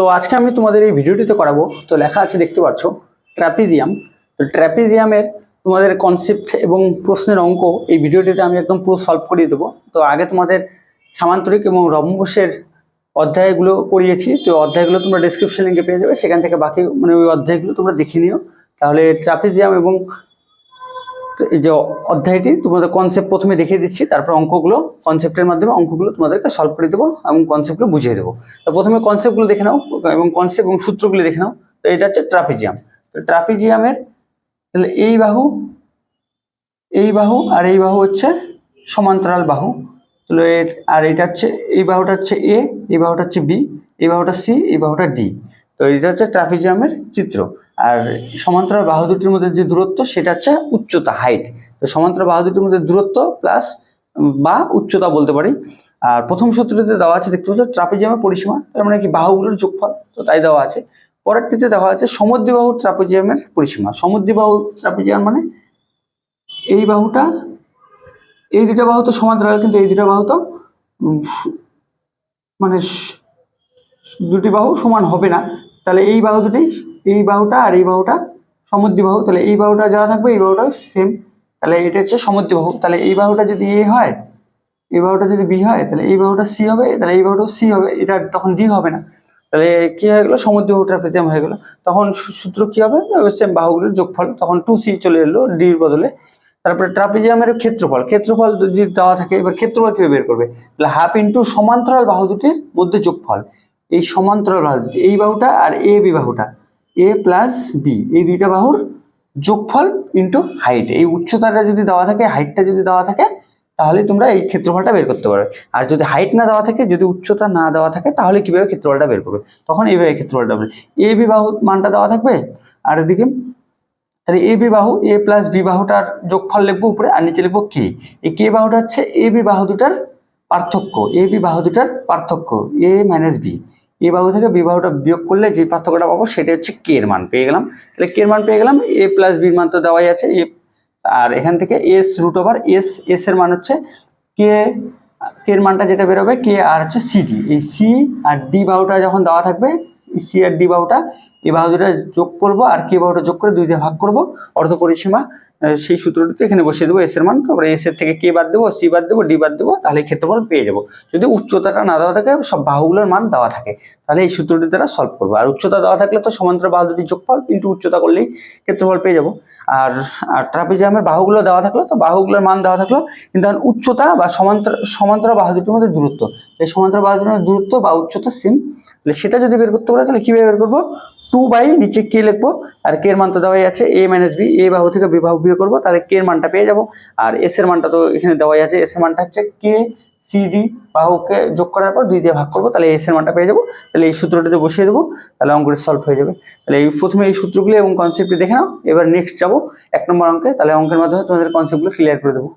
তো আজকে আমি তোমাদের এই ভিডিওটিতে করাবো। তো লেখা আছে, দেখতে পাচ্ছ, ট্র্যাপিজিয়াম। তো ট্র্যাপিজিয়ামের তোমাদের কনসেপ্ট এবং প্রশ্নের অঙ্ক এই ভিডিওটিতে আমি একদম পুরো সলভ করিয়ে দেবো। তো আগে তোমাদের সামান্তরিক এবং রম্বসের অধ্যায়গুলো করিয়েছি তো অধ্যায়গুলো তোমরা ডিসক্রিপশন লিঙ্কে পেয়ে যাবে। সেখান থেকে বাকি মানে ওই অধ্যায়গুলো তোমরা দেখে নিও। তাহলে ট্রাপিজিয়াম এবং যে অধ্যায়টি তোমাদের কনসেপ্ট প্রথমে দেখিয়ে দিচ্ছি, তারপর অঙ্কগুলো কনসেপ্টের মাধ্যমে অঙ্কগুলো তোমাদেরকে সলভ করে দেবো এবং কনসেপ্টগুলো বুঝিয়ে দেবো। তো প্রথমে কনসেপ্টগুলো দেখে নাও এবং কনসেপ্ট এবং সূত্রগুলো দেখে নাও। তো এটা হচ্ছে ট্রাপিজিয়াম তো ট্রাপিজিয়ামের তাহলে এই বাহু এই বাহু আর এই বাহু হচ্ছে সমান্তরাল বাহু। তাহলে এর, আর এটা হচ্ছে, এই বাহুটা হচ্ছে এ এই বাহুটা হচ্ছে বি এই বাহুটা সি এই বাহুটা ডি তো এটা হচ্ছে ট্রাপিজিয়ামের চিত্র। আর সমান্তরাল বাহু দুটির মধ্যে যে দূরত্ব, সেটা হচ্ছে উচ্চতা হাইট তো সমান্তরাল বাহু দুটির মধ্যে দূরত্ব প্লাস বা উচ্চতা বলতে পারি। আর প্রথম সূত্রটিতে দেওয়া আছে, দেখতে পাচ্ছ, ট্রাপিজিয়ামের পরিসীমা, তার মানে কি, বাহুগুলোর যোগফল, তো তাই দেওয়া আছে। পরেরটিতে দেওয়া আছে সমদ্বিবাহু ট্রাপিজিয়ামের পরিসীমা। সমদ্বিবাহু ট্রাপিজিয়াম মানে এই বাহুটা, এই দুটা বাহু তো সমান্তরাল, কিন্তু এই দুটা বাহু তো মানে দুটি বাহু সমান হবে না। তাহলে এই বাহু দুটি এই বাহুটা আর এই বাহুটা সমদ্বিবাহু তাহলে এই বাহুটা যা থাকবে, এই বাহুটাও সেম তাহলে এটা হচ্ছে সমদ্বিবাহু তাহলে এই বাহুটা যদি এ হয়, এই বাহুটা যদি বি হয়, তাহলে এই বাহুটা সি হবে, তাহলে এই বাহুটাও সি হবে। এটা তখন ডি হবে না। তাহলে কি হয়ে গেলো? সমদ্বিবাহু ট্রাপিজিয়াম হয়ে গেলো। তখন সূত্র কি হবে? সেম বাহুগুলোর যোগফল। তখন টু সি চলে এলো ডির বদলে। তারপরে ট্রাপিজিয়ামের ক্ষেত্রফল। ক্ষেত্রফল যদি দেওয়া থাকে, এবার ক্ষেত্রফল কীভাবে বের করবে? তাহলে হাফ ইন্টু সমান্তরাল বাহু দুটির মধ্যে যোগফল। এই সমান্তরাল বাহু দুটি এই বাহুটা আর এ বি বাহুটা। এ প্লাস বি এই দুইটা বাহুর যোগফল ইন্টু হাইট এই উচ্চতাটা যদি দেওয়া থাকে হাইটটা যদি দেওয়া থাকে, তাহলে তোমরা এই ক্ষেত্রফলটা বের করতে পারবে আর যদি হাইট না দেওয়া থাকে, যদি উচ্চতা না দেওয়া থাকে, তাহলে কীভাবে ক্ষেত্রফলটা বের করবে? তখন এইভাবে ক্ষেত্রফলটা বের এ বি বাহু মানটা দেওয়া থাকবে, আর এদিকে, তাহলে এ বি বাহু এ প্লাস বি বাহুটার যোগফল লিখব উপরে, আর নিচে লিখব কে এই কে বাহুটা হচ্ছে এ বি বাহু দুটার পার্থক্য। এ বি বাহু দুটার পার্থক্য। এ মাইনাস বি এ বাহু থেকে বি বাহুটা বিয়োগ করলে যে পার্থক্যটা পাবো সেটা হচ্ছে কে এর মান পেয়ে গেলাম। তাহলে কে এর মান পেয়ে গেলাম? এ প্লাস বির মান তো দেওয়াই আছে। এ আর এখান থেকে S root over S S এর মান হচ্ছে কে কে এর মানটা যেটা বেরোবে? কে আর হচ্ছে সিডি এই সি আর ডি বাহুটা যখন দেওয়া থাকবে সি আর ডি বাহুটা এই বাহু দুটা যোগ করব আর কে বাহুটা যোগ করে দুই দিয়ে ভাগ করব। অর্ধ পরিসীমা সেই সূত্রটিতে এখানে বসিয়ে দেবো এস এর মান তারপরে এস এর থেকে কে বাদ দেবো সি বাদ দেবো ডি বাদ দেবো, তাহলে ক্ষেত্রফল পেয়ে যাব। যদি উচ্চতাটা না দেওয়া থাকে, সব বাহুগুলোর মান দেওয়া থাকে, তাহলে এই সূত্রটি দ্বারা সলভ করব। আর উচ্চতা দেওয়া থাকলে তো সমান্তরাল বাহু দুটি যোগফল, কিন্তু উচ্চতা করলেই ক্ষেত্রফল পেয়ে যাব। আর আর ট্রাপিজিয়ামের বাহুগুলো দেওয়া থাকল, তো বাহুগুলোর মান দেওয়া থাকল, কিন্তু উচ্চতা বা সমান্তর, সমান্তরাল বাহু দুটির মধ্যে দূরত্ব। এই সমান্তরাল বাহু দুটির মধ্যে দূরত্ব বা উচ্চতা সেম তাহলে সেটা যদি বের করতে পারে, তাহলে কীভাবে বের করব? টু বাই নিচে কে লিখব? আর কে এর মান তো দেওয়াই আছে এ মাইনাস বি এ বাহু থেকে বি বাহু বিয়োগ করব, তাহলে কে এর মানটা পেয়ে যাব। আর এস এর মানটা তো এখানে দেওয়াই আছে এস এর মানটা হচ্ছে কে সি ডি বাহুকে যোগ করার পর দুই দিয়ে ভাগ করব, তাহলে এস এর মানটা পেয়ে যাব। তাহলে এই সূত্রটিতে বসিয়ে দেবো, তাহলে অঙ্কটি সলভ হয়ে যাবে। তাহলে এই প্রথমে এই সূত্রগুলো এবং কনসেপ্টটি দেখে নাও, এবার নেক্সট যাব এক নম্বর অঙ্কে, তাহলে অঙ্কের মাধ্যমে তোমাদের কনসেপ্টগুলো ক্লিয়ার করে দেবো।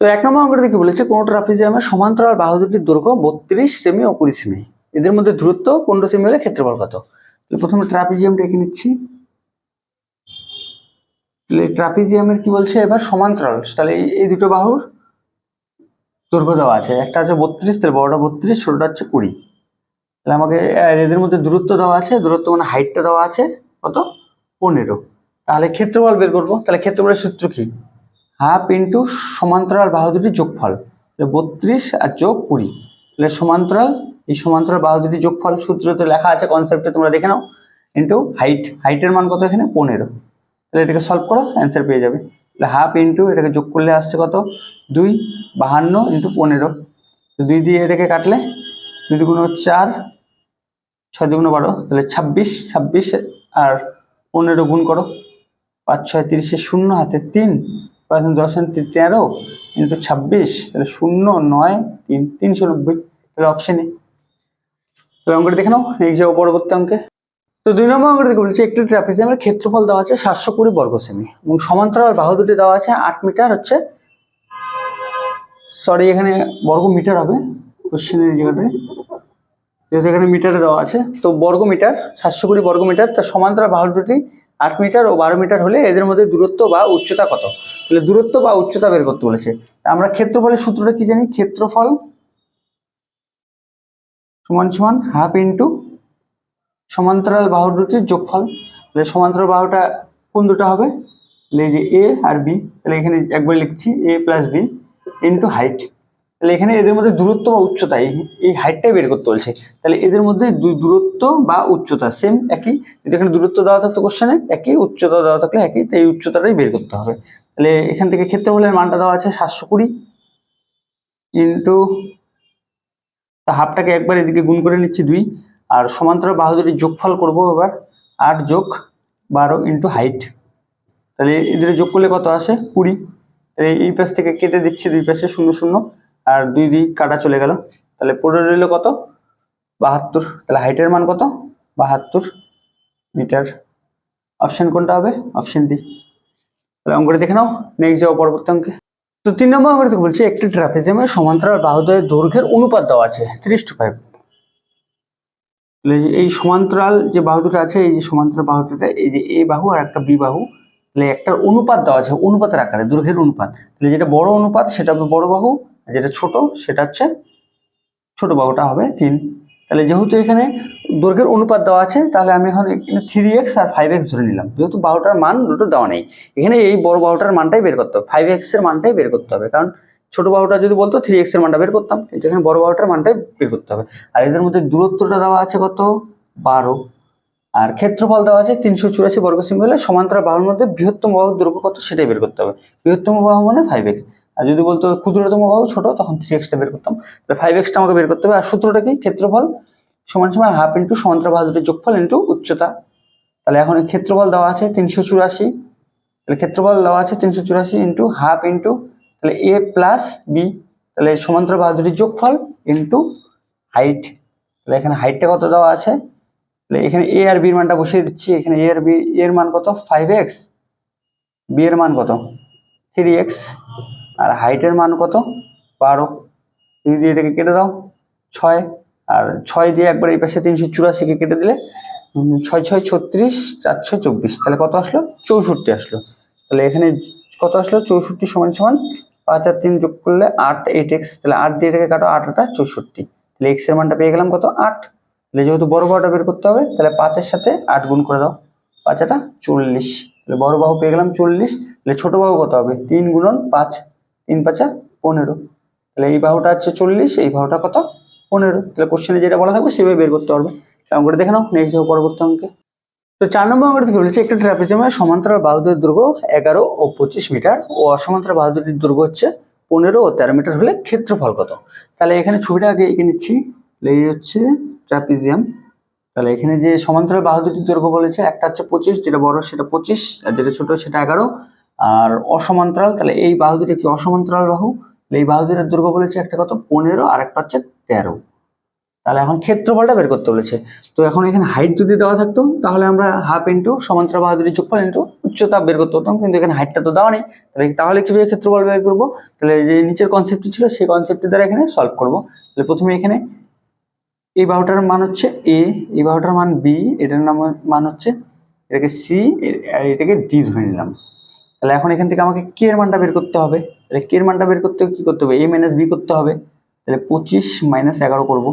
তো এক নম্বর অঙ্কটা কি বলেছে, কোনো ট্রাপিজিয়ামের সমান্তরাল বাহু দুটির দৈর্ঘ্য বত্রিশ সেমি ও কুড়ি সেমি এদের মধ্যে দূরত্ব পনেরো সেমি হলে ক্ষেত্রফল কত? তাহলে প্রথমে ট্রাপিজিয়ামটা এঁকে নিচ্ছি। তাহলে ট্রাপিজিয়ামের কি বলছে? এবার সমান্তরাল। তাহলে এই দুটো বাহুর দৈর্ঘ্য দেওয়া আছে। একটা আছে বত্রিশ, তাহলে বড়টা বত্রিশ, ছোটটা হচ্ছে কুড়ি। তাহলে আমাকে এদের মধ্যে দূরত্ব দেওয়া আছে। দূরত্ব মানে হাইটটা দেওয়া আছে। কত? পনেরো। তাহলে ক্ষেত্রফল বের করব। তাহলে ক্ষেত্রফলের সূত্র কি? হাফ ইন্টু সমান্তরাল বাহু দুটির যোগফল। বত্রিশ আর যোগ কুড়ি। তাহলে সমান্তরাল এই সমান্তরাল বাহু দুটির যোগফল সূত্রতে লেখা আছে কনসেপ্টে তোমরা দেখে নাও ইন্টু হাইট হাইটের মান কত এখানে? পনেরো। তাহলে এটাকে সলভ করো অ্যান্সার পেয়ে যাবে। তাহলে হাফ ইন্টু এটাকে যোগ করলে আসছে কত? দুই, বাহান্ন ইন্টু পনেরো। দুই দিয়ে এটাকে কাটলে দুই দুগুণ চার, ছয় দুগুণ বারো। তাহলে ছাব্বিশ ছাব্বিশ আর পনেরো গুণ করো। পাঁচ, ছয়, তিরিশে শূন্য হাতে তিন, পাঁচ দশ তেরো ইন্টু ছাব্বিশ। তাহলে শূন্য, নয়, তিন, তিনশো নব্বই। তাহলে অপশানে অঙ্কটা দেখে নাও, এই যে পরবর্তী অঙ্কে। তো দুই নম্বর অঙ্কটা দেখে, বলছি একটি ট্রাপিজিয়ামের ক্ষেত্রফল দেওয়া আছে সাতশো কুড়ি বর্গ সেমি, এবং সমান্তরাল বাহু দুটি দেওয়া আছে আট মিটার, হচ্ছে সরি এখানে বর্গ মিটার হবে কোশ্চেনের জায়গাটায়। যেহেতু এখানে মিটারে দেওয়া আছে, তো বর্গ মিটার, সাতশো কুড়ি বর্গ মিটার, তার সমান্তরাল বাহু দুটি আট মিটার ও বারো মিটার হলে এদের মধ্যে দূরত্ব বা উচ্চতা কত? তাহলে দূরত্ব বা উচ্চতা বের করতে বলেছে। আমরা ক্ষেত্রফলের সূত্রটা কি জানি? ক্ষেত্রফল সমান সমান হাফ ইন্টু সমান্তরাল বাহু দুটির যোগফল। তাহলে সমান্তরাল বাহুটা কোন দুটো হবে? তাহলে যে এ আর বি তাহলে এখানে একবার লিখছি A plus B into height তাহলে এখানে এদের মধ্যে দূরত্ব বা উচ্চতা, এই হাইটটাই বের করতে বলছে। তাহলে এদের মধ্যে দূরত্ব বা উচ্চতা সেম একই। যদি এখানে দূরত্ব দেওয়া থাকতো কোশ্চেনে একই, উচ্চতা দেওয়া থাকলে একই, তাই এই উচ্চতাটাই বের করতে হবে। তাহলে এখান থেকে ক্ষেত্রফলের মানটা দেওয়া আছে সাতশো কুড়ি ইন্টু তা হাফটাকে একবার এদিকে গুণ করে নিচ্ছি দুই। আর সমান্তরাল বাহু দুটির যোগফল করব এবার আট যোগ বারো ইন্টু হাইট তাহলে এদের যোগ করলে কত আসে? কুড়ি। তাহলে এই পাশ থেকে কেটে দিচ্ছি দুই পাশে শূন্য শূন্য। আর দুই দুই কাটা চলে গেল। তাহলে পড়ে রইল কত? বাহাত্তর। তাহলে হাইটের মান কত? বাহাত্তর মিটার। অপশন কোনটা হবে? অপশন ডি তাহলে অঙ্কটা দেখে নাও। নেক্সট যাও পরবর্তী অঙ্কে। তো তিন নম্বর অঙ্কটা থেকে বলছি, একটি ট্রাপিজিয়ামের সমান্তরাল বাহুদ্বয়ের দৈর্ঘ্যের অনুপাত দেওয়া আছে, ত্রিশ টু ফাইভ এই সমান্তরাল যে বাহু আছে, এই যে সমান্তরাল বাহু দুটো এই যে এ বাহু আর একটা বি বাহু, তাহলে একটা অনুপাত দেওয়া আছে, অনুপাতের আকারে, দৈর্ঘ্যের অনুপাত। তাহলে যেটা বড় অনুপাত, সেটা হবে বড় বাহু, আর যেটা ছোট, সেটা হচ্ছে ছোট বাহুটা হবে তিন। তাহলে যেহেতু এখানে দৈর্ঘ্যের অনুপাত দেওয়া আছে, তাহলে আমি এখন এখানে থ্রি এক্স আর ফাইভ এক্স ধরে নিলাম। যেহেতু বাহুটার মান দুটো দেওয়া নেই। এখানে এই বড় বাহুটার মানটাই বের করতে হবে। ফাইভ এক্সের মানটাই বের করতে হবে। কারণ ছোট বাহুটা যদি বলতো থ্রি এক্সের মানটা বের করতাম। কিন্তু এখানে বড় বাহুটার মানটাই বের করতে হবে। আর এদের মধ্যে দূরত্বটা দেওয়া আছে কত? বারো। আর ক্ষেত্রফল দেওয়া আছে তিনশো চুরাশি বর্গ সেমি হলে সমান্তরাল বাহুর মধ্যে বৃহত্তম বাহুর দৈর্ঘ্য কত? সেটাই বের করতে হবে। বৃহত্তম বাহু মানে ফাইভ এক্স আর যদি বলতো ক্ষুদ্রতম বাহু ছোট, তখন থ্রি এক্সটা বের করতাম। তাহলে ফাইভ এক্সটা আমাকে বের করতে হবে। আর সূত্রটা কি? ক্ষেত্রফল সমান সমান হাফ ইন্টু সমান্তরাল বাহু দুটির যোগফল ইন্টু উচ্চতা। তাহলে এখন ক্ষেত্রফল দেওয়া আছে তিনশো চুরাশি। তাহলে ক্ষেত্রফল দেওয়া আছে তিনশো চুরাশি ইন্টু হাফ ইন্টু তাহলে এ প্লাস বি তাহলে সমান্তরাল বাহু দুটির যোগফল ইন্টু হাইট তাহলে এখানে হাইটটা কত দেওয়া আছে? তাহলে এখানে এ আর বির মানটা বসিয়ে দিচ্ছি। এখানে এ আর বি এর মান কত? ফাইভ এক্স বি এর মান কত? থ্রি এক্স আর হাইটের মান কত? বারো। দুই দিয়ে এটাকে কেটে দাও, ছয়। আর ছয় দিয়ে একবার এই পাশে তিনশো চুরাশিকে কেটে দিলে ছয় ছয়, ছত্রিশ, চার, ছয়, চব্বিশ। তাহলে কত আসলো? চৌষট্টি আসলো। তাহলে এখানে কত আসলো? চৌষট্টি সমান সমান পাঁচ আর তিন যোগ করলে আট এইট এক্স তাহলে আট দিয়ে এটাকে কাটো, আট আটা চৌষট্টি। তাহলে এক্সের মানটা পেয়ে গেলাম কত? আট। তাহলে যেহেতু বড় বাহুটা বের করতে হবে, তাহলে পাঁচের সাথে আট গুণ করে দাও। পাঁচ আটা চল্লিশ। তাহলে বড় বাহু পেয়ে গেলাম চল্লিশ। তাহলে ছোট বাহু কত হবে? তিন গুণন পাঁচ। তিন পাঁচা পনেরো। তাহলে এই বাহুটা হচ্ছে চল্লিশ, এই বাহুটা কত? পনেরো। তাহলে কোশ্চেনে যেটা বলা থাকবে সেভাবে বের করতে পারবে। অঙ্কটা দেখে নাও নেক্সট পরবর্তী অঙ্কে। তো চার নম্বর অঙ্কটা কি বলেছে একটা ট্রাপিজিয়ামের সমান্তরাল বাহুদের দৈর্ঘ্য এগারো ও পঁচিশ মিটার ও অসমান্তরাল বাহু দুটির দৈর্ঘ্য হচ্ছে পনেরো ও তেরো মিটার হলে ক্ষেত্রফল কত? তাহলে এখানে ছবিটা আগে এঁকে নিচ্ছি। এই হচ্ছে ট্রাপিজিয়াম। তাহলে এখানে যে সমান্তরাল বাহু দুটির দৈর্ঘ্য বলেছে, একটা হচ্ছে পঁচিশ, যেটা বড় সেটা পঁচিশ, আর যেটা ছোট সেটা এগারো। আর অসমান্তরাল, তাহলে এই বাহু দুটি কি অসমান্তরাল বাহু? এই বাহু দুটির দৈর্ঘ্য বলেছে একটা কত? পনেরো, আর একটা হচ্ছে তেরো। তাহলে এখন ক্ষেত্রফলটা বের করতে বলেছে। তো এখন এখানে হাইট যদি দেওয়া থাকতো, তাহলে আমরা হাফ ইন্টু সমান্তরাল বাহু দুটি যোগফল ইন্টু উচ্চতা বের করতে হতাম কিন্তু এখানে হাইটটা তো দেওয়া নেই। তাহলে তাহলে কীভাবে ক্ষেত্রফল বের করব? তাহলে যে নিচের কনসেপ্টটি ছিল, সেই কনসেপ্টটি দ্বারা এখানে সলভ করব। তাহলে প্রথমে এখানে এই বাহুটার মান হচ্ছে এ এই বাহুটার মান বি এটার নাম মান হচ্ছে, এটাকে সি এটাকে ডি ধরে নিলাম। তাহলে এখন এখান থেকে আমাকে কে এর মানটা বের করতে হবে। তাহলে কে এর মানটা বের করতে কি করতে হবে? এ মাইনাস বি করতে হবে। তাহলে পঁচিশ মাইনাস এগারো করব।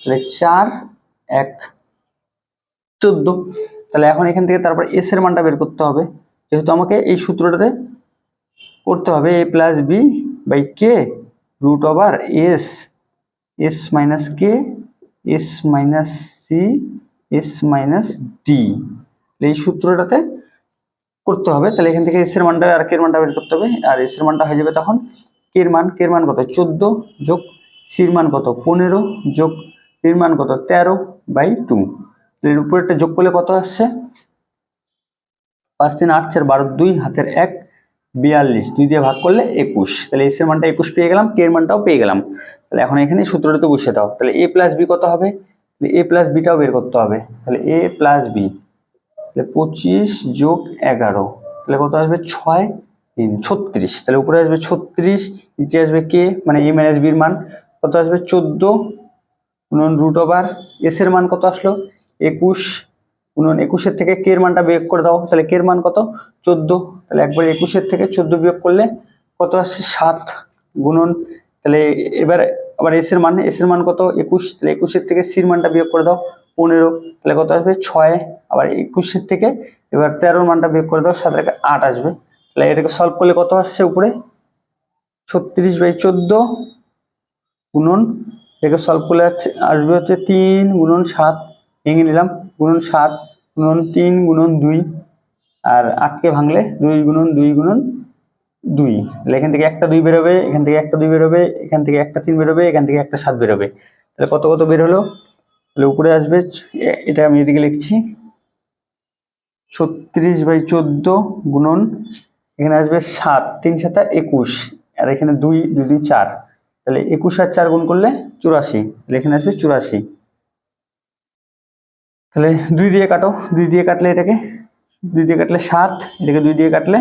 তাহলে চার, এক, চোদ্দ। তাহলে এখন এখান থেকে তারপর এস এর মানটা বের করতে হবে। যেহেতু আমাকে এই সূত্রটাতে করতে হবে A plus B by K root over S S minus K S minus C S minus D এই সূত্রটাতে করতে হবে। তাহলে এখান থেকে এস এর মানটা আর কে এর মানটা বের করতে হবে? আর এস এর মানটা হয়ে যাবে তখন কের মান কের মান কত? চোদ্দ যোগ সির মান কত? পনেরো যোগ এর মান কত? তেরো বাই টু। এর উপরেরটা যোগ করলে কত আসছে? পাঁচ তিন আট চার বারো দুই, হাতের এক, বিয়াল্লিশ। দুই দিয়ে ভাগ করলে একুশ। তাহলে এস এর মানটা একুশ পেয়ে গেলাম কে এর মানটাও পেয়ে গেলাম। তাহলে এখন এখানে সূত্রটাতে বসিয়ে দাও। তাহলে এ প্লাস বি কত হবে? এ প্লাস বিটাও বের করতে হবে। তাহলে এ প্লাস বি তাহলে পঁচিশ যোগ এগারো, তাহলে কত আসবে? ছয় তিন, ছত্রিশ। তাহলে উপরে আসবে ছত্রিশ, নিচে আসবে কে? মানে এ মাইনাস বির মান। কত আসবে? চোদ্দ গুণন রুট ওভার এস এর মান কত আসলো? একুশ গুণন একুশের থেকে কে এর মানটা বিয়োগ করে দাও। তাহলে কে এর মান কত? চোদ্দ। তাহলে একবার একুশের থেকে চোদ্দ বিয়োগ করলে কত আসছে? সাত গুণন, তাহলে এবার আবার এস এর মান এস এর মান কত? একুশ। তাহলে একুশের থেকে সির মানটা বিয়োগ করে দাও। পনেরো, তাহলে কত আসবে? ছয়, আবার একুশের থেকে এবার তেরোর মানটা বের করে দাও সাথে আট আসবে। তাহলে এটাকে সলভ করলে কত আসছে উপরে? ছত্রিশ বাই চোদ্দ গুণন, এটাকে সলভ করলে আছে আসবে হচ্ছে তিন গুণন সাত, ভেঙে নিলাম, গুণন সাত গুণন তিন গুণন দুই, আর আটকে ভাঙলে দুই গুণন দুই গুণন দুই। তাহলে এখান থেকে একটা দুই বেরোবে, এখান থেকে একটা দুই বেরোবে, এখান থেকে একটা তিন বেরোবে, এখান থেকে একটা সাত বেরোবে। তাহলে কত কত বের হলো? তাহলে উপরে আসবে এটা আমি এদিকে লিখছি। ছত্রিশ বাই চোদ্দ গুণন, এখানে আসবে সাত, তিন সাতা একুশ, আর এখানে দুই দুই দুই, চার। তাহলে একুশ আর চার গুণ করলে চুরাশি, তাহলে এখানে আসবে চুরাশি। তাহলে দুই দিয়ে কাটো, দুই দিয়ে কাটলে এটাকে, দুই দিয়ে কাটলে সাত, এটাকে দুই দিয়ে কাটলে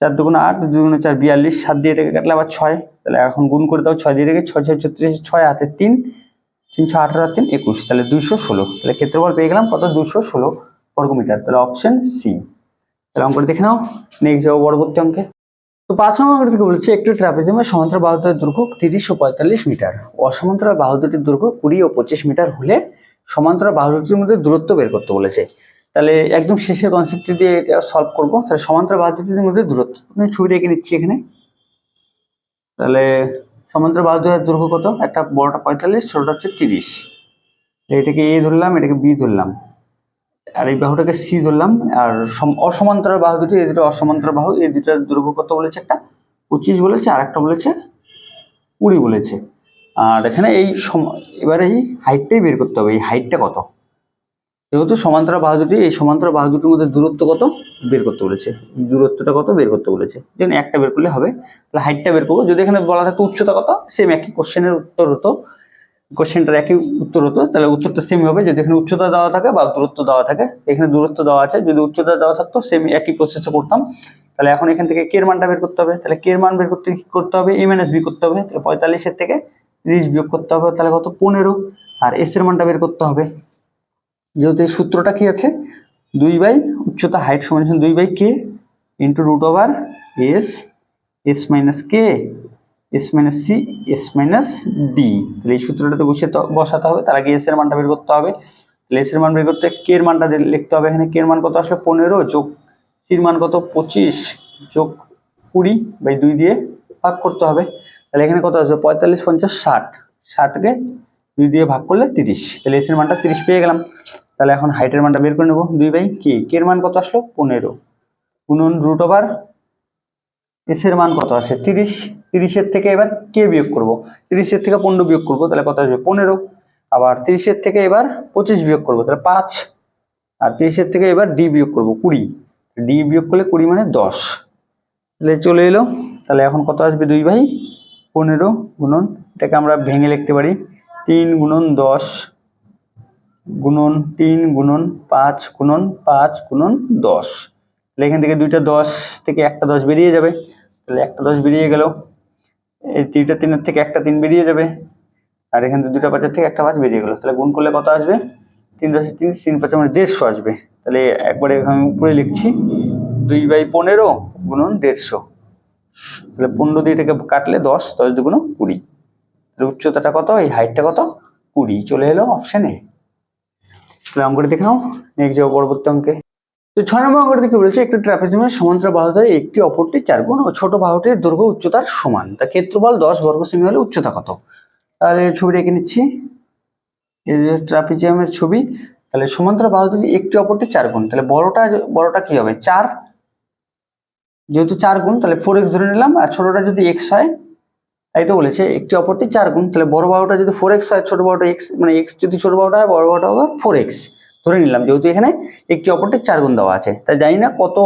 চার দুগুণ আট দুগুণ চার বিয়াল্লিশ, সাত দিয়ে এটাকে কাটলে আবার ছয়, তাহলে এখন গুণ করে দাও, ছয় দিয়ে থেকে ছয় ছয়, ছত্রিশ, ছয় হাতে তিন তিনশো আঠারো তিন একুশ। তাহলে দুইশো ষোলো। তাহলে ক্ষেত্রফল পেয়ে গেলাম কত? দুশো ষোলো বর্গমিটার। তাহলে অপশন সি তাহলে অঙ্কটা দেখে নাও। নেক্সট যাব পরবর্তী অঙ্কে। তো পাঁচ নম্বর অঙ্ক থেকে বলছে, একটি ট্রাপিজিয়ামের সমান্তরাল বাহু দুটির দৈর্ঘ্য তিরিশ পঁয়তাল্লিশ মিটার। অসমান্তরাল বাহু দুটির দৈর্ঘ্য কুড়ি ও পঁচিশ মিটার হলে সমান্তরাল বাহু দুটির মধ্যে দূরত্ব বের করতে বলেছে। তাহলে একদম শেষের কনসেপ্টটি দিয়ে এটা সলভ করব। তাহলে সমান্তরাল বাহু দুটির মধ্যে দূরত্ব। ছবি রেখে নিচ্ছি এখানে। তাহলে সমান্তরাল বাহু দুটির দৈর্ঘ্য কত? একটা বড়টা পঁয়তাল্লিশ, ছোটটা হচ্ছে তিরিশ। এটাকে এ ধরলাম, এটাকে বি ধরলাম। আর এই বাহুটাকে সি ধরলাম, আর সম- অসমান্তরাল বাহু দুটি, এই দুটো অসমান্তরাল বাহু, এই দুটার দৈর্ঘ্য কত বলেছে একটা? পঁচিশ বলেছে, আর একটা বলেছে কুড়ি বলেছে। আর এখানে এই সম- এবারে এই হাইটটাই বের করতে হবে, এই হাইটটা কত? যেহেতু সমান্তরাল বাহু দুটি, এই সমান্তরাল বাহু দুটির মধ্যে দূরত্ব কত? বের করতে বলেছে। দূরত্বটা কত? বের করতে বলেছে। যেন একটা বের করলে হবে। তাহলে হাইটটা বের করব। যদি এখানে বলা থাকতো উচ্চতা কত? সেম একই। কোশ্চেনের উত্তর হতো। কোশ্চেনটার একই উত্তর হতো। তাহলে উত্তরটা সেম হবে। যদি এখানে উচ্চতা দেওয়া থাকে বা দূরত্ব দেওয়া থাকে। এখানে দূরত্ব দেওয়া আছে। যদি উচ্চতা দেওয়া থাকতো সেম একই প্রসেসে করতাম। তাহলে এখন এখান থেকে কে এর মানটা বের করতে হবে। তাহলে কে এর মান বের করতে কি করতে হবে? এ মাইনাস বি করতে হবে। পঁয়তাল্লিশের থেকে তিরিশ বিয়োগ করতে হবে। তাহলে কত? পনেরো। আর এস এর মানটা বের করতে হবে। যেহেতু এই সূত্রটা কি আছে? দুই বাই উচ্চতা হাইট সমান দুই by K into root over S S minus K S minus C S minus D তাহলে এই সূত্রটাতে বসে বসাতে হবে, তার আগে এস এর মানটা বের করতে হবে। তাহলে এস এর মান বের করতে কে এর মানটা লিখতে হবে এখানে কে এর মান কত আসলে? পনেরো যোগ সির মান কত? পঁচিশ যোগ কুড়ি বাই দুই দিয়ে ভাগ করতে হবে। তাহলে এখানে কত আসবে? পঁয়তাল্লিশ পঞ্চাশ ষাট। ষাটকে দুই দিয়ে ভাগ করলে তিরিশ। তাহলে এস এর মানটা তিরিশ পেয়ে গেলাম। তাহলে এখন হাইটের মানটা বের করে নেব। দুই বাই কে কে এর মান কত আসলো? পনেরো। গুণন রুট ওভার এস এর মান কত আছে তিরিশ। তিরিশের থেকে এবার কে বিয়োগ করব। তিরিশের থেকে পনেরো বিয়োগ করব, তাহলে কত আসবে? পনেরো। আবার তিরিশের থেকে এবার পঁচিশ বিয়োগ করব, তাহলে পাঁচ। আর তিরিশের থেকে এবার ডি বিয়োগ করব, কুড়ি। ডি বিয়োগ করলে কুড়ি মানে দশ। তাহলে চলে এলো। তাহলে এখন কত আসবে? দুই ভাই পনেরো গুণন, এটাকে আমরা ভেঙে লিখতে পারি। তিন গুণন দশ। গুণন তিন গুণন পাঁচ গুণন পাঁচ গুণন দশ। তাহলে এখান থেকে দুইটা দশ থেকে একটা দশ বেরিয়ে যাবে। তাহলে একটা দশ বেরিয়ে গেল। এই তিনটা তিনের থেকে একটা তিন বেরিয়ে যাবে। আর এখান থেকে দুটা পাঁচের থেকে একটা পাঁচ বেরিয়ে গেলো। তাহলে গুণ করলে কত আসবে? তিন দশ তিন তিন পাঁচ মানে দেড়শো আসবে। তাহলে একবারে আমি উপরে লিখছি। দুই বাই পনেরো গুণন দেড়শো। তাহলে পনেরো দিয়ে থেকে কাটলে দশ দশ দুগুণ কুড়ি। উচ্চতাটা কত? এই হাইটটা কত? কুড়ি। চলে এলো অপশানে তাহলে অঙ্কটা দেখে নাও নেক্সট যাব পরবর্তী অঙ্কে। তো ছয় নম্বর অঙ্কটা দেখে বলেছে, একটি ট্রাপিজিয়ামের সমান্তরাল বাহুদ্বয় একটি অপরটি চার গুণ ও ছোট বাহুটির দৈর্ঘ্য উচ্চতার সমান। তা ক্ষেত্রফল দশ বর্গ সেমি হলে উচ্চতা কত? তাহলে ছবিটা এঁকে নিচ্ছি। এই যে ট্রাপিজিয়ামের ছবি, তাহলে সমান্তরাল বাহু একটি অপরটি চার গুণ, তাহলে বড়টা বড়টা কি হবে? চার। যেহেতু চার গুণ, তাহলে ফোর এক্স ধরে নিলাম, আর ছোটটা যদি এক্স হয় তাই তো বলেছে, একটি অপরটি চার গুণ। তাহলে বড় বাহুটা যদি ফোর এক্স হয়, ছোট বাহুটা এক্স মানে এক্স যদি ছোট বাহুটা হয়, বড় বাহুটা হবে ফোর এক্স ধরে নিলাম, যেহেতু এখানে একটি অপরটি চার গুণ দেওয়া আছে। তাই জানি না কত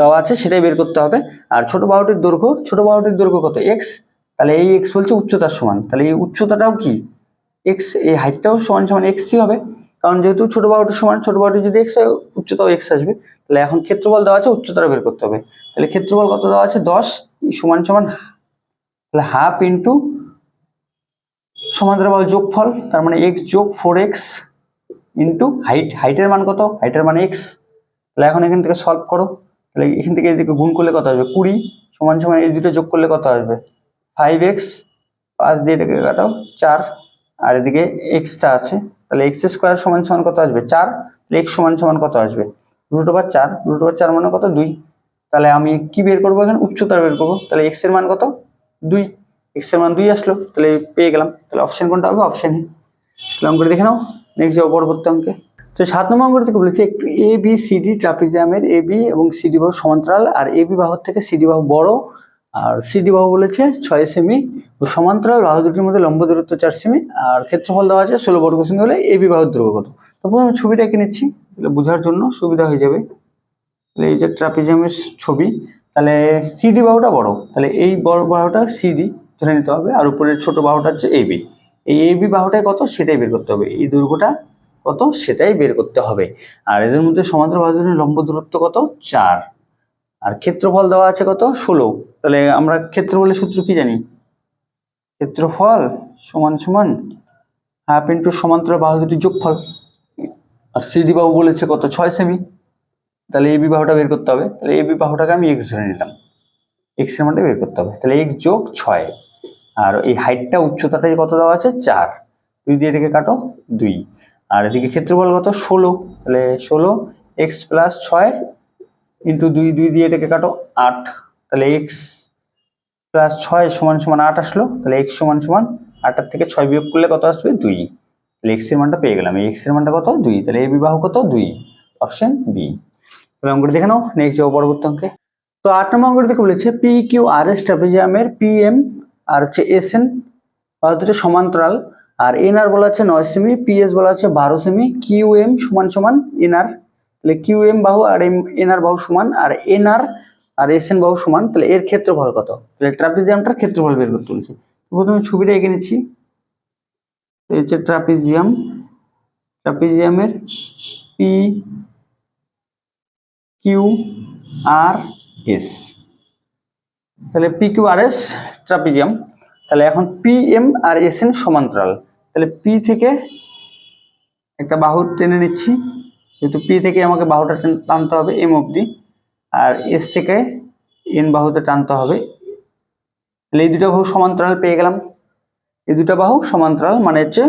দেওয়া আছে, সেটাই বের করতে হবে। আর ছোট বাহুটির দৈর্ঘ্য, ছোট বাহুটির দৈর্ঘ্য কত? এক্স তাহলে এই এক্স বলছে উচ্চতার সমান। তাহলে এই উচ্চতাটাও কি? এক্স এই হাইটটাও সমান সমান এক্সই হবে। কারণ যেহেতু ছোট বাহুটির সমান, ছোট বাহুটি যদি এক্স হয়, উচ্চতাও এক্স আসবে। তাহলে এখন ক্ষেত্রফল দেওয়া আছে, উচ্চতাটা বের করতে হবে। তাহলে ক্ষেত্রফল কত দেওয়া আছে? দশ। সমান সমান তাহলে হাফ ইন্টু সমান্তরাল বাহু যোগফল, তার মানে এক্স যোগ ফোর এক্স ইন্টু হাইট হাইটের মান কত? হাইটের মান এক্স তাহলে এখন এখান থেকে সলভ করো। তাহলে এখান থেকে এদিকে গুণ করলে কত আসবে? কুড়ি। সমান সমান এই দুটো যোগ করলে কত আসবে? ফাইভ এক্স পাঁচ দিয়ে এটাকে কাটাও, চার। আর এদিকে এক্সটা আছে, তাহলে এক্স স্কোয়ার সমান সমান কত আসবে? চার। এক্স সমান সমান কত আসবে? রুট ওভার চার। রুট ওভার চার মানে কত? দুই। তাহলে আমি কি বের করব এখানে? উচ্চতা বের করব। তাহলে এক্সের মান কত? দুই এক্স মান দুই আসলো, তাহলে পেয়ে গেলাম। তাহলে অপশন কোনটা হবে? অপশন অঙ্কটা দেখে নাও। নেক্সট যাব পরবর্তী অঙ্কে। তো সাত নম্বর অঙ্ক থেকে বলেছে, একটু এ বি সিডি ট্রাপিজিয়ামের এ বি এবং সিডি বাহু সমান্তরাল, আর এ বি বাহুর থেকে সিডি বাহু বড়, আর সিডি বাহু বলেছে ছয় সেমি ও সমান্তরাল, বাহু দুটির মধ্যে লম্ব দূরত্ব চার সেমি, আর ক্ষেত্রফল দেওয়া আছে ষোলো বর্গ সেমি হলে এ বি বাহুর দৈর্ঘ্য কত? তো প্রথমে ছবিটা এঁকে নিচ্ছি বোঝার জন্য সুবিধা হয়ে যাবে। এই যে ট্রাপিজিয়ামের ছবি তাহলে সিডি বাহুটা বড়। তাহলে এই বড় বাহুটা সিডি ধরে নিতে হবে, আর উপরের ছোট বাহুটা হচ্ছে এবি এই এবি বাহুটাই কত? সেটাই বের করতে হবে। এই দৈর্ঘ্যটা কত? সেটাই বের করতে হবে। আর এদের মধ্যে সমান্তর বাহু দুটির লম্ব দূরত্ব কত? চার। আর ক্ষেত্রফল দেওয়া আছে কত? ষোলো। তাহলে আমরা ক্ষেত্রফলের সূত্র কি জানি? ক্ষেত্রফল সমান সমান হাফ ইন্টু সমান্তর বাহু দুটির যোগফল। আর সিডি বাহু বলেছে কত? ছয় সেমি। তাহলে এই বিবাহটা বের করতে হবে। তাহলে এই বিবাহটাকে আমি এক্স ধরে নিলাম। এক্সের মানটা বের করতে হবে। তাহলে এক্স যোগ ছয়। আর এই হাইটটা উচ্চতাটা কত দেওয়া আছে? চার। দুই দিয়ে এটাকে কাটো, দুই। আর এদিকে ক্ষেত্রফল কত? ষোলো। তাহলে ষোলো এক্স প্লাস ছয় ইন্টু দুই দুই দিয়ে এটাকে কাটো, আট। তাহলে এক্স প্লাস ছয় সমান সমান আট আসলো। তাহলে এক্স সমান সমান আটার থেকে ছয় বিয়োগ করলে কত আসবে? দুই। তাহলে এক্সের মানটা পেয়ে গেলাম। এই এক্সের মানটা কত? দুই। তাহলে এই বিবাহ কত? দুই। অপশন বি তবে অঙ্কটি দেখে নাও নেক্সট যাব পরবর্তী অঙ্কে। তো আট নম্বর অঙ্কটি দেখে বলেছে? পি কিউ আর এস ট্রাপিজিয়ামের পি এম আর হচ্ছে এস এন দুটো সমান্তরাল, আর এন আর বলা হচ্ছে নয় সেমি পি এস বলা হচ্ছে বারো সেমি কিউ এম সমান সমান এনআর তাহলে কিউ এম বাহু আর এম এন আর বাহু সমান, আর এন আর আর এস এন বাহু সমান, তাহলে এর ক্ষেত্রফল কত? তাহলে ট্রাপিজিয়ামটার ক্ষেত্রফল বের করতে বলছি। প্রথমে ছবিটা এঁকে নিচ্ছি। এই হচ্ছে ট্রাপিজিয়াম ট্রাপিজিয়ামের পি কিউ আর এস তাহলে P Q R S trapezium তাহলে এখন পি এম আর এস এন সমান্তরাল। তাহলে পি থেকে একটা বাহু টেনে নিচ্ছি। যেহেতু পি থেকে আমাকে বাহুটা টানতে হবে এম অবধি। আর এস থেকে এন বাহুতে টানতে হবে। তাহলে এই দুটো বাহু সমান্তরাল পেয়ে গেলাম। এই দুটো বাহু সমান্তরাল মানে হচ্ছে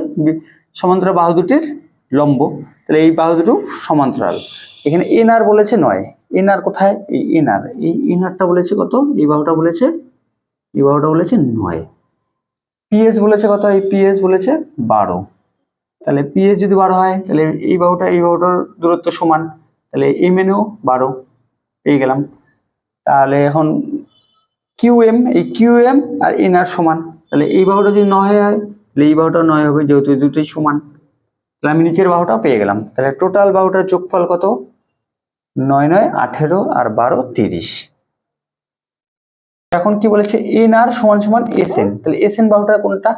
সমান্তরাল বাহু দুটির লম্ব। তাহলে এই বাহু দুটো সমান্তরাল। এখানে এনআর বলেছে নয়। এনআর কোথায়? এই এনআর এই এনআরটা বলেছে কত? এই বাহুটা বলেছে? এই বাহুটা বলেছে নয়। পিএস বলেছে কত? এই পিএস বলেছে বারো। তাহলে পিএস যদি বারো হয়, তাহলে এই বাহুটা, এই বাহুটার দূরত্ব সমান। তাহলে এম এনও বারো। পেয়ে গেলাম। তাহলে এখন কিউ এম এই কিউ এম আর এনআর সমান। তাহলে এই বাহুটা যদি নয় হয়, তাহলে এই বাহুটা নয় হবে, যেহেতু দুটোই সমান। তাহলে আমি নিচের বাহুটাও পেয়ে গেলাম। তাহলে টোটাল বাহুটার যোগফল কত? নয় নয়, আঠেরো আর বারো, তিরিশ। এখন কি বলেছে? এন আর সমান সমান এস এন তাহলে এস এন বাহুটা কোনটা?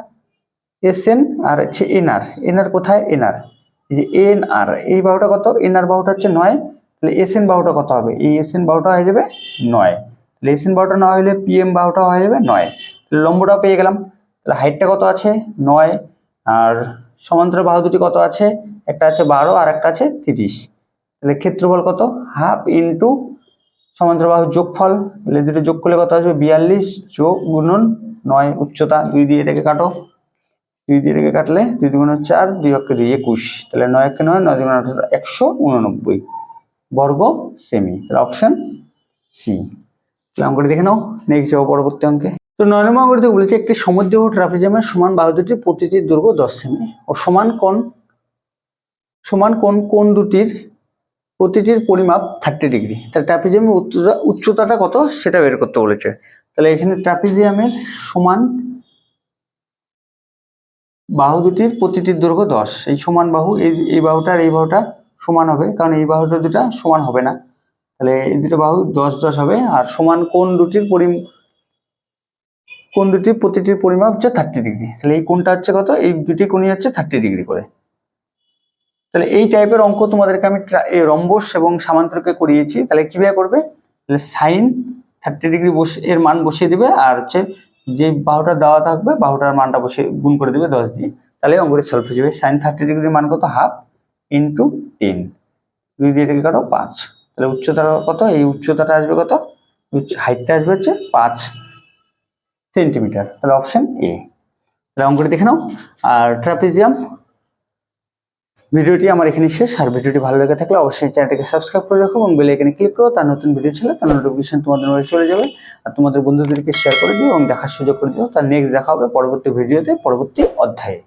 এস এন আর হচ্ছে এন আর এন আর কোথায়? এন আর এই যে এন আর এই বাহুটা কত? এন আর বাহুটা হচ্ছে নয়। তাহলে এস এন বাহুটা কত হবে? এই এস এন বাহুটা হয়ে যাবে নয়। তাহলে এস এন বাহুটা নয় হলে পি এম বাহুটা হয়ে যাবে নয়। তাহলে লম্বটাও পেয়ে গেলাম। তাহলে হাইটটা কত আছে? নয়। আর সমান্তরাল বাহু দুটি কত আছে? একটা আছে বারো আর একটা আছে তিরিশ। তাহলে ক্ষেত্রফল কত? হাফ ইন্টু সমান্তরাল বাহুর যোগফল। তাহলে দুটো যোগ করলে কত আসবে? বিয়াল্লিশ যোগ গুণন নয়, উচ্চতা দুই দিয়ে এটাকে কাটো। দুই দিয়ে এটাকে কাটলে দুই দুগুণ চার, দুই অক্ষে দুই একুশ। তাহলে নয় একে নয় নয় দুগুণ আঠারো, একশো উননব্বই। বর্গ সেমি তাহলে অপশন সি তাহলে অঙ্কটি দেখে নাও। নেক্সট যাব পরবর্তী অঙ্কে। তো নয় নম্বর অঙ্কটিতে বলেছে একটি সমুদ্র ট্রাফিজামের সমান বাহু দুটি প্রতিটির দৈর্ঘ্য দশ সেমি। ও সমান কোণ সমান কোণ কোণ দুটির প্রতিটির পরিমাপ থার্টি ডিগ্রি তাহলে ট্রাপিজিয়ামের উচ্চতা, উচ্চতাটা কত? সেটা বের করতে বলেছে। তাহলে এখানে ট্রাপিজিয়ামের সমান বাহু দুটির প্রতিটির দৈর্ঘ্য দশ। এই সমান বাহু, এই এই বাহুটা আর এই বাহুটা সমান হবে, কারণ এই বাহুটা দুটা সমান হবে না। তাহলে এই দুটো বাহু দশ দশ হবে, আর সমান কোণ দুটির পরি কোণ দুটি প্রতিটির পরিমাপ হচ্ছে থার্টি ডিগ্রি তাহলে এই কোনটা হচ্ছে কত? এই দুটি কোণই হচ্ছে থার্টি ডিগ্রি করে। তাহলে এই টাইপের অঙ্ক তোমাদেরকে আমি এই রম্বস এবং সামান্তরকে করিয়েছি। তাহলে কীভাবে করবে? তাহলে সাইন থার্টি ডিগ্রি বসে এর মান বসিয়ে দিবে আর হচ্ছে যে বাহুটা দেওয়া থাকবে, বাহুটার মানটা বসে গুণ করে দিবে দশ দিয়ে। তাহলে অঙ্কটি সলভ হয়ে যাবে। সাইন থার্টি ডিগ্রির মান কত? হাফ ইন্টু টেন দুই দিয়ে এটাকে কাটো, পাঁচ। তাহলে উচ্চতা কত? এই উচ্চতাটা আসবে কত? হাইটটা আসবে হচ্ছে পাঁচ। সেন্টিমিটার। তাহলে অপশন এ তাহলে অঙ্কটি দেখে নাও। আর ট্রাপিজিয়াম, ভিডিওটি আমার এখানে শেষ। আর ভিডিওটি ভালো লেগে থাকলে অবশ্যই চ্যানেলটাকে সাবস্ক্রাইব করে রাখো এবং বেল এখানে ক্লিক করো। তার নতুন ভিডিও ছিল তার নোটিফিকেশন তোমাদের মোবাইলে চলে যাবে। আর তোমাদের বন্ধুদেরকে শেয়ার করে দিও এবং দেখার সুযোগ করে দিও। তার নেক্সট দেখা হবে পরবর্তী ভিডিওতে পরবর্তী অধ্যায়ে।